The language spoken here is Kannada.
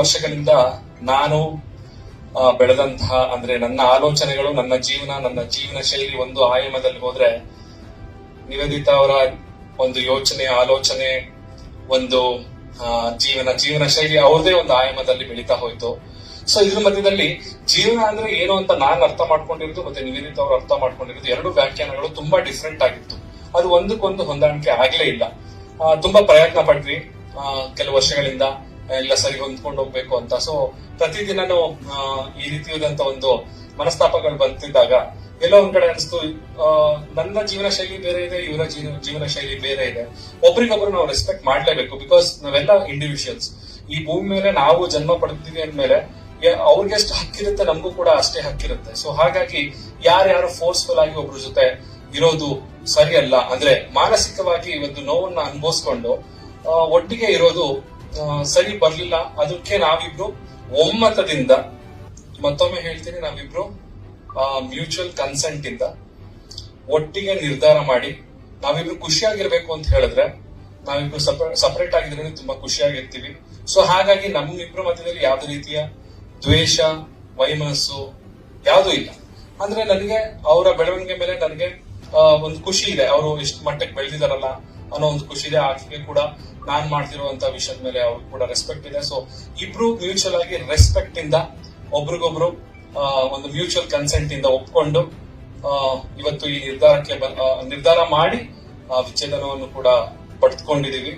ವರ್ಷಗಳಿಂದ ನಾನು ಬೆಳೆದಂತಹ, ಅಂದ್ರೆ ನನ್ನ ಆಲೋಚನೆಗಳು, ನನ್ನ ಜೀವನ ನನ್ನ ಜೀವನ ಶೈಲಿ ಒಂದು ಆಯಾಮದಲ್ಲಿ ಹೋದ್ರೆ ನಿವೇದಿತ ಅವರ ಒಂದು ಯೋಚನೆ, ಆಲೋಚನೆ, ಒಂದು ಜೀವನ ಜೀವನ ಶೈಲಿ ಅವ್ರದೇ ಒಂದು ಆಯಾಮದಲ್ಲಿ ಬೆಳೀತಾ ಹೋಯ್ತು. ಸೊ ಇದ್ರ ಮಧ್ಯದಲ್ಲಿ ಜೀವನ ಅಂದ್ರೆ ಏನು ಅಂತ ನಾನು ಅರ್ಥ ಮಾಡ್ಕೊಂಡಿರೋದು ಮತ್ತೆ ನಿವೇದಿತ ಅವರು ಅರ್ಥ ಮಾಡ್ಕೊಂಡಿರೋದು ಎರಡು ವ್ಯಾಖ್ಯಾನಗಳು ತುಂಬಾ ಡಿಫ್ರೆಂಟ್ ಆಗಿತ್ತು. ಅದು ಒಂದಕ್ಕೊಂದು ಹೊಂದಾಣಿಕೆ ಆಗ್ಲೇ ಇಲ್ಲ. ತುಂಬಾ ಪ್ರಯತ್ನ ಪಟ್ವಿ ಕೆಲವು ವರ್ಷಗಳಿಂದ. ಎಲ್ಲ ಸರಿ ಹೊಂದ್ಕೊಂಡು ಹೋಗ್ಬೇಕು ಅಂತ. ಸೊ ಪ್ರತಿದಿನನೂ ಈ ರೀತಿಯಾದಂತ ಒಂದು ಮನಸ್ತಾಪಗಳು ಬರ್ತಿದ್ದಾಗ ಎಲ್ಲೋ ಒಂದ್ ಕಡೆ ಅನಿಸ್ತು ನನ್ನ ಜೀವನ ಶೈಲಿ ಬೇರೆ ಇದೆ, ಇವರ ಜೀವನ ಶೈಲಿ ಬೇರೆ ಇದೆ. ಒಬ್ರಿಗೊಬ್ರು ನಾವು ರೆಸ್ಪೆಕ್ಟ್ ಮಾಡ್ಲೇಬೇಕು ಬಿಕಾಸ್ ನಾವೆಲ್ಲ ಇಂಡಿವಿಜುವಲ್ಸ್ ಈ ಭೂಮಿ ಮೇಲೆ ನಾವು ಜನ್ಮ ಪಡ್ತೀವಿ ಅಂದ್ಮೇಲೆ ಅವ್ರಿಗೆ ಎಷ್ಟು ಹಕ್ಕಿರುತ್ತೆ, ನಮಗೂ ಕೂಡ ಅಷ್ಟೇ ಹಕ್ಕಿರುತ್ತೆ. ಸೊ ಹಾಗಾಗಿ ಯಾರ್ಯಾರು ಫೋರ್ಸ್ಫುಲ್ ಆಗಿ ಒಬ್ರ ಜೊತೆ ಇರೋದು ಸರಿಯಲ್ಲ. ಅಂದ್ರೆ ಮಾನಸಿಕವಾಗಿ ಒಂದು ನೋವನ್ನ ಅನುಭವಿಸ್ಕೊಂಡು ಒಟ್ಟಿಗೆ ಇರೋದು ಸರಿ ಬರ್ಲಿಲ್ಲ. ಅದಕ್ಕೆ ನಾವಿಬ್ರು ಒಮ್ಮತದಿಂದ ಮತ್ತೊಮ್ಮೆ ಹೇಳ್ತೀನಿ, ನಾವಿಬ್ರು ಮ್ಯೂಚುವಲ್ ಕನ್ಸೆಂಟ್ ಇಂದ ಒಟ್ಟಿಗೆ ನಿರ್ಧಾರ ಮಾಡಿ ನಾವಿಬ್ರು ಖುಷಿಯಾಗಿರ್ಬೇಕು ಅಂತ ಹೇಳಿದ್ರೆ ನಾವಿಬ್ರು ಸಪರೇಟ್ ಆಗಿದ್ರೆ ತುಂಬಾ ಖುಷಿಯಾಗಿರ್ತೀವಿ. ಸೊ ಹಾಗಾಗಿ ನಮ್ಮಿಬ್ರು ಮಧ್ಯದಲ್ಲಿ ಯಾವ್ದೇ ರೀತಿಯ ದ್ವೇಷ, ವೈಮನಸ್ಸು ಯಾವುದು ಇಲ್ಲ. ಅಂದ್ರೆ ನನಗೆ ಅವರ ಬೆಳವಣಿಗೆ ಮೇಲೆ ನನಗೆ ಒಂದು ಖುಷಿ ಇದೆ. ಅವರು ಎಷ್ಟು ಮಟ್ಟಕ್ಕೆ ಬೆಳೆದಿದಾರಲ್ಲ ಅನ್ನೋ ಒಂದು ಖುಷಿ ಇದೆ. ಆಕೆಗೆ ಕೂಡ ನಾನ್ ಮಾಡ್ತಿರುವಂತ ವಿಷಯದ ಮೇಲೆ ಅವ್ರು ಕೂಡ ರೆಸ್ಪೆಕ್ಟ್ ಇದೆ. ಸೊ ಇಬ್ರು ಮ್ಯೂಚುವಲ್ ಆಗಿ ರೆಸ್ಪೆಕ್ಟ್ ಇಂದ ಒಬ್ರಿಗೊಬ್ರು ಒಂದು ಮ್ಯೂಚುವಲ್ ಕನ್ಸೆಂಟ್ ಇಂದ ಒಪ್ಕೊಂಡು ಇವತ್ತು ಈ ನಿರ್ಧಾರಕ್ಕೆ ನಿರ್ಧಾರ ಮಾಡಿ ಆ, ವಿಚ್ಛೇದನವನ್ನು ಕೂಡ ಪಡೆದುಕೊಂಡಿದೀವಿ